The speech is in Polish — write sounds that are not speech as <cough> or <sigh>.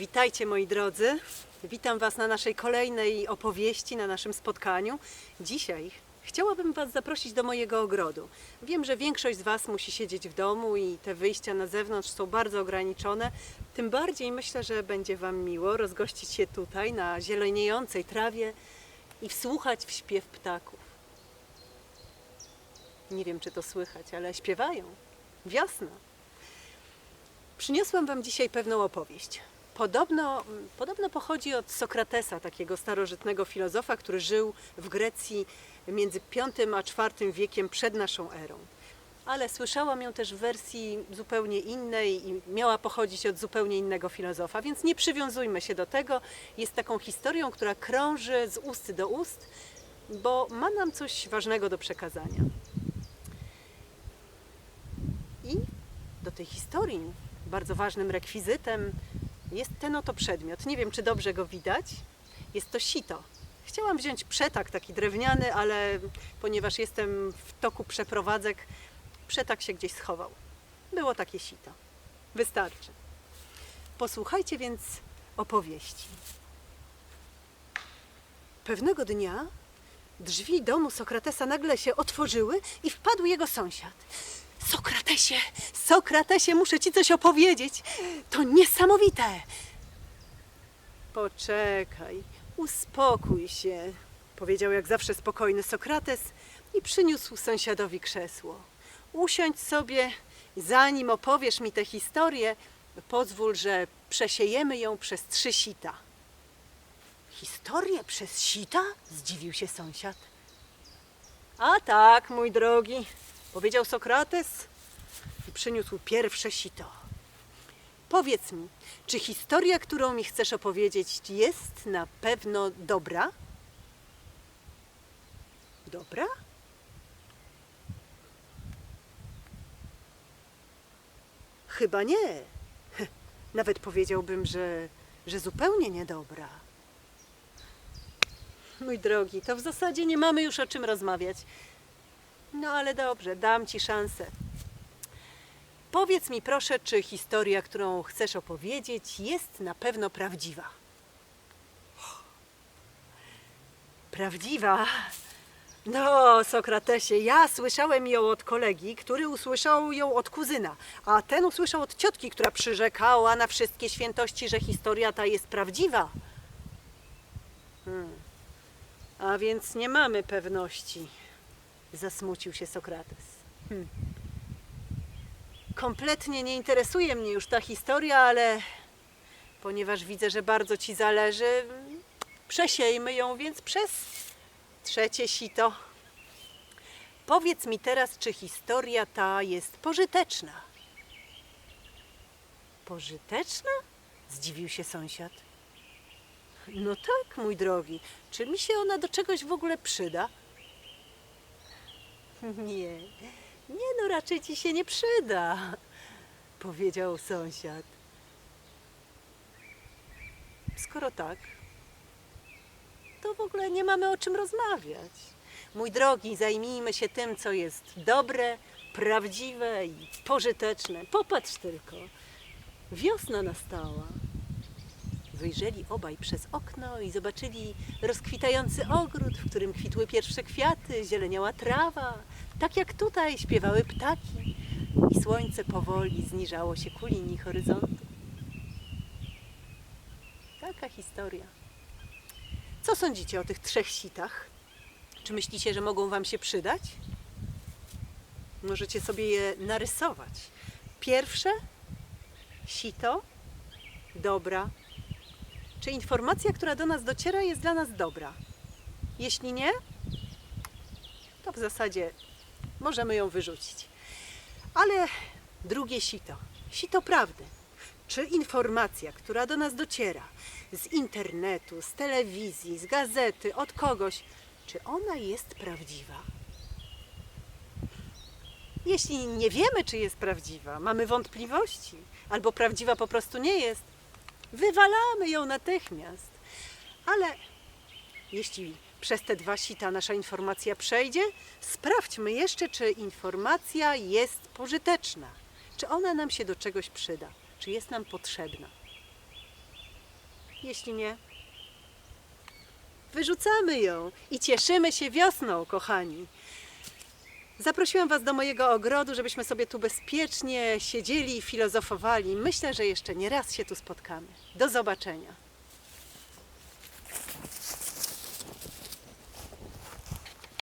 Witajcie moi drodzy. Witam Was na naszej kolejnej opowieści, na naszym spotkaniu. Dzisiaj chciałabym Was zaprosić do mojego ogrodu. Wiem, że większość z Was musi siedzieć w domu i te wyjścia na zewnątrz są bardzo ograniczone. Tym bardziej myślę, że będzie Wam miło rozgościć się tutaj na zieleniejącej trawie i wsłuchać w śpiew ptaków. Nie wiem, czy to słychać, ale śpiewają. Wiosna. Przyniosłam Wam dzisiaj pewną opowieść. Podobno, podobno pochodzi od Sokratesa, takiego starożytnego filozofa, który żył w Grecji między V a IV wiekiem przed naszą erą. Ale słyszałam ją też w wersji zupełnie innej i miała pochodzić od zupełnie innego filozofa, więc nie przywiązujmy się do tego. Jest taką historią, która krąży z ust do ust, bo ma nam coś ważnego do przekazania. I do tej historii bardzo ważnym rekwizytem jest ten oto przedmiot. Nie wiem, czy dobrze go widać. Jest to sito. Chciałam wziąć przetak taki drewniany, ale ponieważ jestem w toku przeprowadzek, przetak się gdzieś schował. Było takie sito. Wystarczy. Posłuchajcie więc opowieści. Pewnego dnia drzwi domu Sokratesa nagle się otworzyły i wpadł jego sąsiad. Sokratesie, Sokratesie, muszę ci coś opowiedzieć. To niesamowite. Poczekaj, uspokój się, powiedział jak zawsze spokojny Sokrates i przyniósł sąsiadowi krzesło. Usiądź sobie, zanim opowiesz mi tę historię, pozwól, że przesiejemy ją przez trzy sita. Historię przez sita? Zdziwił się sąsiad. A tak, mój drogi, powiedział Sokrates przyniósł pierwsze sito. Powiedz mi, czy historia, którą mi chcesz opowiedzieć, jest na pewno dobra? Dobra? Chyba nie. <laughs> Nawet powiedziałbym, że, że zupełnie niedobra. Mój drogi, to w zasadzie nie mamy już o czym rozmawiać. No ale dobrze, dam ci szansę. Powiedz mi proszę, czy historia, którą chcesz opowiedzieć, jest na pewno prawdziwa. Prawdziwa? No, Sokratesie, ja słyszałem ją od kolegi, który usłyszał ją od kuzyna, a ten usłyszał od ciotki, która przyrzekała na wszystkie świętości, że historia ta jest prawdziwa. Hmm. A więc nie mamy pewności. Zasmucił się Sokrates. Hmm. Kompletnie nie interesuje mnie już ta historia, ale ponieważ widzę, że bardzo ci zależy, przesiejmy ją więc przez trzecie sito. Powiedz mi teraz, czy historia ta jest pożyteczna. Pożyteczna? Zdziwił się sąsiad. No tak, mój drogi. Czy mi się ona do czegoś w ogóle przyda? <laughs> Nie, nie no, raczej ci się nie przyda, powiedział sąsiad. Skoro tak, to w ogóle nie mamy o czym rozmawiać. Mój drogi, zajmijmy się tym, co jest dobre, prawdziwe i pożyteczne. Popatrz tylko, wiosna nastała. Wyjrzeli obaj przez okno i zobaczyli rozkwitający ogród, w którym kwitły pierwsze kwiaty, zieleniała trawa, tak jak tutaj śpiewały ptaki i słońce powoli zniżało się ku linii horyzontu. Taka historia. Co sądzicie o tych trzech sitach? Czy myślicie, że mogą Wam się przydać? Możecie sobie je narysować. Pierwsze sito, dobra, czy informacja, która do nas dociera, jest dla nas dobra? Jeśli nie, to w zasadzie możemy ją wyrzucić. Ale drugie sito, sito prawdy. Czy informacja, która do nas dociera z internetu, z telewizji, z gazety, od kogoś, czy ona jest prawdziwa? Jeśli nie wiemy, czy jest prawdziwa, mamy wątpliwości, albo prawdziwa po prostu nie jest, wywalamy ją natychmiast. Ale jeśli przez te dwa sita nasza informacja przejdzie, sprawdźmy jeszcze, czy informacja jest pożyteczna. Czy ona nam się do czegoś przyda? Czy jest nam potrzebna? Jeśli nie, wyrzucamy ją i cieszymy się wiosną, kochani. Zaprosiłam Was do mojego ogrodu, żebyśmy sobie tu bezpiecznie siedzieli i filozofowali. Myślę, że jeszcze nie raz się tu spotkamy. Do zobaczenia.